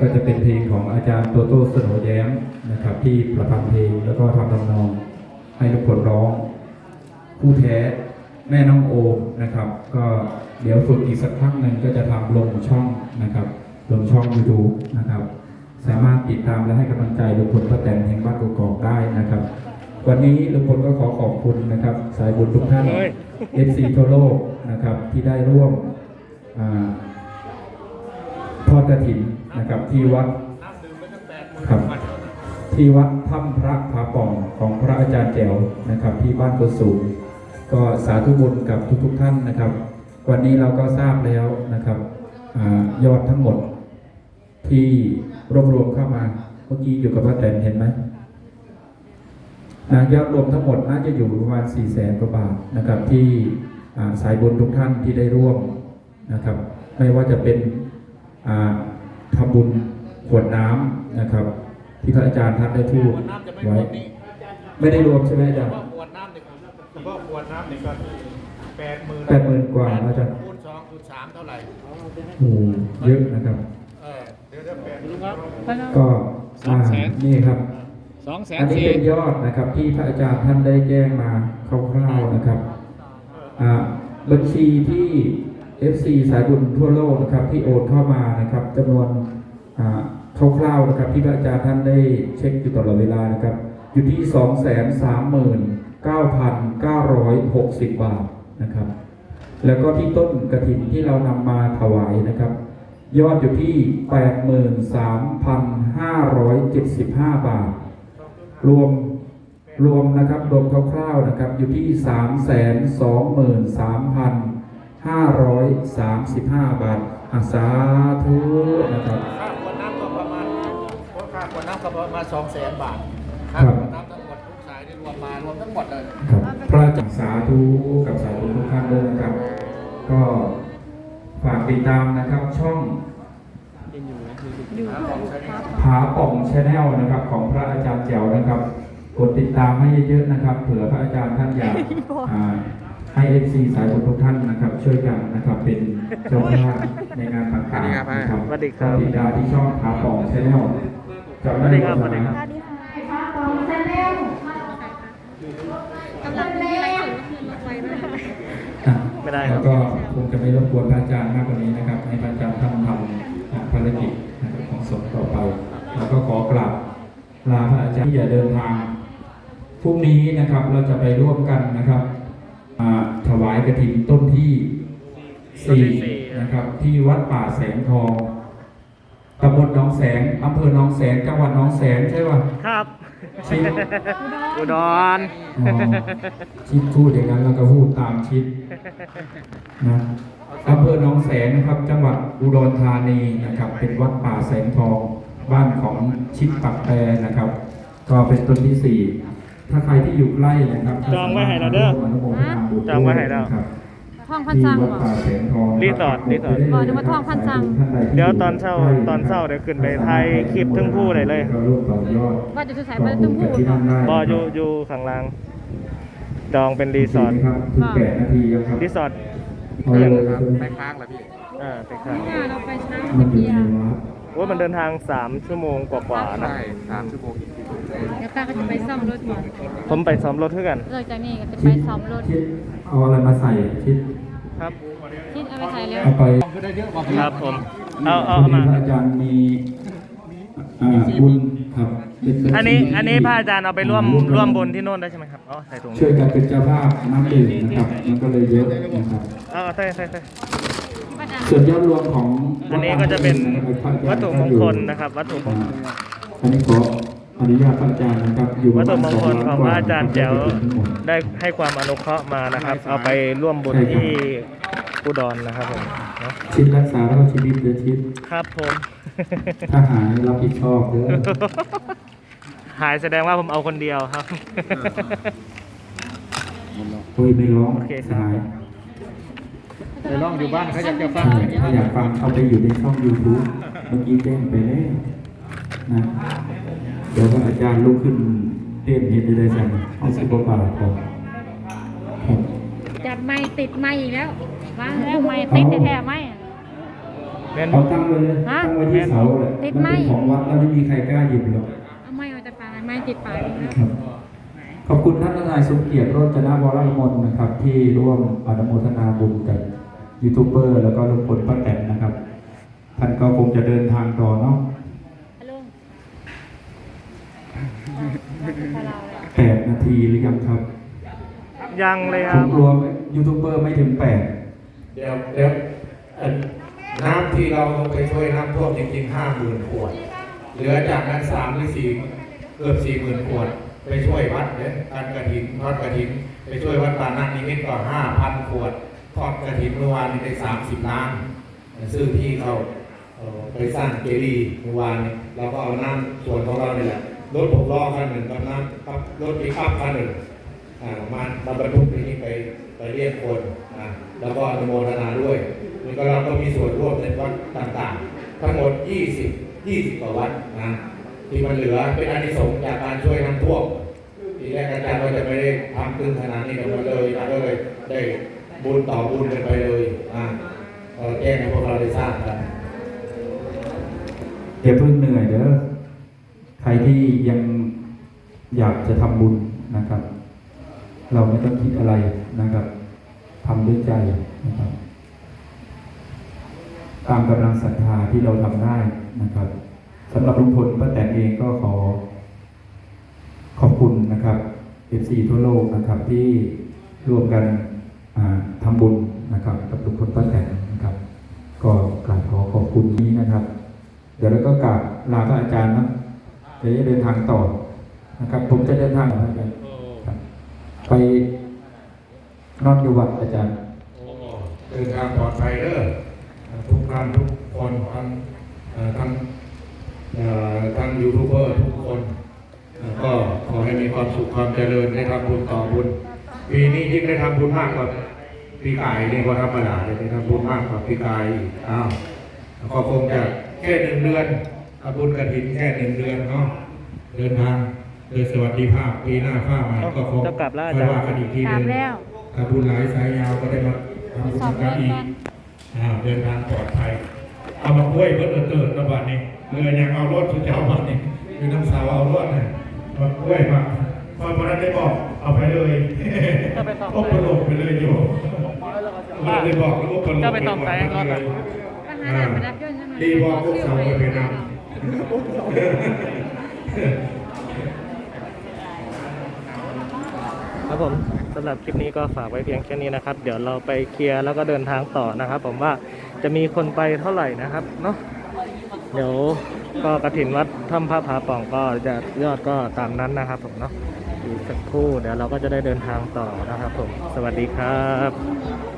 ก็จะเป็นเพลงของอาจารย์โตโต้สโนแย้มนะครับ ที่ประพันธ์เพลงแล้วก็ทำทำนอง ให้ทุกคนร้อง ผู้แท้แม่น้องโอมนะครับ ก็เดี๋ยวฝึกอีกสักพักหนึ่งก็จะทำลงช่องนะครับ ลงช่อง YouTube นะครับ สามารถติดตามและให้กำลังใจลุงพลป้าแตนแห่งบ้านกกอกได้นะครับ วันนี้ลุงพลก็ขอขอบคุณนะครับ สายบุญทุกท่าน FC ทั่วโลกนะครับที่ได้ร่วมทอดกระถิน นะครับที่วัดครับที่วัดถ้ำพระผาป่องของพระอาจารย์แจ๋วนะครับ ที่บ้านโกสูงก็สาธุบุญกับทุกๆท่านนะครับ วันนี้เราก็ทราบแล้วนะครับอยอดทั้งหมดที่รวบรวมเข้ามาเมื่อกี้อยู่กับพระแตนเห็นไหมนะยอดรวมทั้งหมดน่าจะอยู่ประมาณ4ี่แสนกว่าบาทนะครับที่สายบุญทุกท่านที่ได้ร่วมนะครับ ไม่ว่าจะเป็น ทำบุญขวดน้ำนะครับ ที่พระอาจารย์ท่านได้พูดขวดน้ำจะไม่รไว้วมนี่ไม่ได้รวมใช่ไหมอาจารย์เฉพาะขวดน้ำนี่เฉพาะขวดน้ำนี่ก็แปดหมื่นแปดหมื่นกว่านะอาจารย์คูณสองคูณสามเท่าไหร่โอ้โหเยอะนะครับเออเดี๋ยวจะแปดหมื่นก็อ่านี่ครับสองแสนอันนี้สี่เป็นยอดนะครับ ที่พระอาจารย์ท่านได้แจ้งมาคร่าวๆนะครับอ่าบัญชีที่ FC สายบุญทั่วโลกนะครับที่โอนเข้ามานะครับจำนวนคร่าวๆนะครับที่พระอาจารย์ท่านได้เช็คอยู่ตลอดเวลานะครับ อยู่ที่ 239,960 บาทนะครับ แล้วก็ที่ต้นกระถินที่เรานำมาถวายนะครับ ยอดอยู่ที่ 83,575 บาท รวมรวมนะครับรวมคร่าวๆนะครับอยู่ที่ 323,535 บาทอาสาธุนะครับค่าขวดน้ำก็ประมาณค่าขวดน้ำก็ประมาณสองแสนบาทครัค่าบขวดน้ำทั้งหมดทุกสายที่รวมมารวมทั้งหมดเลยครับพระอาจารย์สาธุกับสาธุทุกท่านด้วยนะครับ ก็ฝากติดตามนะครับช่องผาป่องชาแนลนะครับของพระอาจารย์แจ๋วนะครับ กดติดตามให้เยอะๆนะครับ เผื่อพระอาจารย์ท่านอยากอ่า ให้เอฟซีสายบุญทุกท่านนะครับ ช่วยกันนะครับเป็นเจ้าภาพในงานต่างๆนะครับสวัสดีครับก็ติดตามที่ช่องผาป่องชาแนลจำได้สวัสดีครับไหมสวัสดีครับสวัสดีค่ะฟ้าปองชาแนลกำลังมีอะไรถึงคืนรถไฟด้วยอะไม่ได้ครับแล้วก็คงจะไม่รบกวนพระอาจารย์มากกว่านี้นะครับ ให้พระอาจารย์ท่านทำอ่าภารกิจนะครับของสงฆ์ต่อไป แล้วก็ขอกราบลาพระอาจารย์ที่อย่าเดินทางพรุ่งนี้นะครับเราจะไปร่วมกันนะครับอ่า ถวายกระถินต้นที่ต้นที่สี่สี่นะครับ ที่วัดป่าแสงทองตำบลหนองแสงอำเภอหนองแสงจังหวัดหนองแสงใช่ป่ะครับชิดอุดรอ๋อชิดพูดอย่างนั้นแล้วก็พูดตามชิดนะอำเภอหนองแสงนะครับ จังหวัดอุดรธานีนะครับ เป็นวัดป่าแสงทองบ้านของชิดปักแปรนะครับ ก็เป็นต้นที่สี่ ถ้าใครที่อยู่ใกล้นะครับจองไว้ให้เราเด้ออนุโมทนาบุญจองไว้ให้เรานะครับ ท่องพันที่จังวัดบ่ป่าแสงทองรีสอร์ทรีสอร์ทบอกเดี๋ยวมาท่องพันจัง เดี๋ยวตอนเช้าตอนเช้าเดี๋ยวขึ้นไปถ่ายคลิปทั้งคู่เลยเลยก็ร่วมต่อยอดว่าจะใส่ไปตุ้มผู้ที่นั่นได้บออยู่อยู่ข้างล่างจองเป็นรีสอร์ทครับถึงแปดนาทีแล้วครับรีสอร์ทเอาเลยครับ ไม่ค้างเหรอพี่ อ่าไปข้างเนี่ยเราไปช้ามันเมื่ออยู่กี้ในวัด ว่ามันเดินทาง 3 ชั่วโมงกว่าๆนะใช่สามชั่วโมงจริงเดี๋ยวป้าก็จะไปซ่อมรถก่อนผมไปซ้อมรถเท่ากันเลิกจากนี้ก็จะไปซ่อมรถ ชิดเอาอะไรมาใส่ชิดครับคิดเอาไปใส่แล้ว เอาไปๆคือได้เยอะกว่าพี่ครับผมเอาเอาพเอาดีมาพระอาจารย์มีอ่าบุญครับเป็บัญชีอันนี้อันนี้พระอาจารย์เอาไปร่วมร่วมบนที่โน่นได้ใช่ไหมครับอ๋อใส่ถุงช่วยกันเป็นเจ้าภาพน้ำดื่มนะครับ มันก็เลยเยอะนะครับ เอาเอาใส่ใส่ใส่ป้าดา ส่วนยอดรวมของอันนี้ก็จะเป็นพระอาจารย์วัตถุมงคลนะครับวัตถุมงคลอันนี้ขออนุญาตพระอาจารย์นะครับอยู่วัตถุปะมมางณคลของพระอาจารย์แจ๋วทั้งหมดได้ให้ความอนุเคราะห์มานะครับ เอาไปร่วมบุญที่อุดรนะครับผมเนาะชิดรักษาแล้วก็ชีวิตเดือชิดครับผมถ้าหายรับผิดชอบเด้อหายแสดงว่าผมเอาคนเดียวครับโอ้ยไม่ร้องโอเคครับ หายไปลองอยู่บ้านเขาอยากจะฟังใช่ถ้าอยากฟังเข้าไปอยู่ในช่อง YouTube เมื่อกี้แจ้งไปแล้วนะเดี๋ยวพระอาจารย์ลุกขึ้นเต้นเฮ็ดได้เลยสั่งเอาสิบบาทพอครับจัดไม้ติดไม้อีกแล้ววางแล้วไม้ติดแท้ๆไม้อะเมม่นเอาตั้งไว้เลยฮะตั้งไว้ที่เสาเลยติดมันไม้เป็นของวัดแล้วไม่มีใครกล้าหยิบหรอกเอาไม่เอาแต่ปลายไม่ติดปลายนะครับขอบคุณท่านทนายสมเกียรติโรจนวรมนนะครับ ที่ร่วมอนุโมทนาบุญกับ ยูทูบเบอร์แล้วก็ลุงพลป้าแตนนะครับ ท่านก็คงจะเดินทางต่อเนาะฮัลโหลแปดนาทีหรือยังครับยังเลยคผรับมรวมยูทูบเบอร์ไม่ถึงแปดเดี๋ยวเดี๋ยวเอ่อน้ำที่เราไปช่วยน้ำท่วมจริงๆห้าหมื่นขวด เหลือจากนั้นสามหรือสี่เกือบสี่หมื่นขวด ไปช่วยวัดเนี่ยการกระถินทอดกระถินไปช่วยวัดปานานิมิตรก็ห้าพันขวด ทอดกระถินเมื่อวานนี้ได้สามสิบล้านซื้อที่เขาไปสร้างเจดีย์เมื่อวานเราก็เอาน้ำส่วนของเราเนี่ยแหละรถหกล้อคันหนึ่งกับน้ำกับรถปิกอัพคันหนึ่งมามาบรรทุกที่นี่ไปไปเรียกคนแล้วก็อนุโมทนาด้วยนี่ก็เราก็มีส่วนร่วมในวัดต่างๆ ทั้งหมด 20 20กว่าวัดนะที่มันเหลือเป็นอานิสงส์จากการช่วยน้ำท่วมทีแรกอาจารย์ก็จะไม่ได้ทำตึงขนาดนี้กันมาเลยนะก็เลยได้ บุญต่อบุญกันไปเลยอ่าก็แจ้งให้พวกเราได้ทราบกันอย่าเพิ่งเหนื่อยเด้อใครที่ยังอยากจะทำบุญนะครับ เราไม่ต้องคิดอะไรนะครับทำด้วยใจนะครับ ตามกำลังศรัทธาที่เราทำได้นะครับสำหรับลุงพลป้าแตนเองก็ขอ ขอบคุณนะครับ FC ทั่วโลกนะครับที่ร่วมกัน อ่าทำบุญนะครับกับลุงพลป้าแตนนะครับ ก็กราบขอขอบคุณนี้นะครับ เดี๋ยวเราก็กราบลาพระอาจารย์นะเดี๋ยวจะเดินทางต่อนะครับ ผมจะเดินทางไปไปนอนอยู่วัดอาจารย์เดินทางปลอดภัยเด้อทุกท่านทุกคนทั้งทั้งเอ่อทั้งยูทูบเบอร์ทุกคนก็ขอให้มีความสุขความเจริญได้ทำบุญต่อบุญปีนี้ยิ่งได้ทำบุญมากกว่า ปีกายนี่ก็ธรรมดาเลยได้ทำบุญมากกว่าปีกายอีกอ้าวก็คงจะแค่หนึ่งเดือนทำบุญกระถินแค่หนึ่งเดือนเนาะเดินทางโดยสวัสดิภาพปีหน้าฟ้าใหม่ก็คงจะกลับแล้วอาค่อจายรย์ว่ากันอีกทีกหลันึบงแล้วถ้าบุญหลายสายยาวก็ได้มาทำบุญสอบกัรนถอีกก่อนอ่าเดินทางปลอดภัยเอามาคุ้ยเบิดเติร์ดระบาดนี่เรือยังเอารถสุดเจ้ามานี่คือน้ำสาวเอารถน่ะมาคุ้ยมาพอพนันได้บอกเอาไปเลยโอ้ปลกไปเลยโยมาได้บอกแล้ วก็ปลกจะไปต่อแปลงรถเลอะยก็หาหลานมารับยนนั่นดีบอกพวกสาวไปเป็นนครับผมสำหรับคลิปนี้ก็ฝากไว้เพียงแค่นี้นะครับ เดี๋ยวเราไปเคลียร์แล้วก็เดินทางต่อนะครับ ผมว่าจะมีคนไปเท่าไหร่นะครับเนาะเดี๋ยวก็กระถินวัดถ้ำพระผาป่องก็จะยอดก็ตามนั้นนะครับ ผมเนาะอีกสักครู่เดี๋ยวเราก็จะได้เดินทางต่อนะครับผม สวัสดีครับ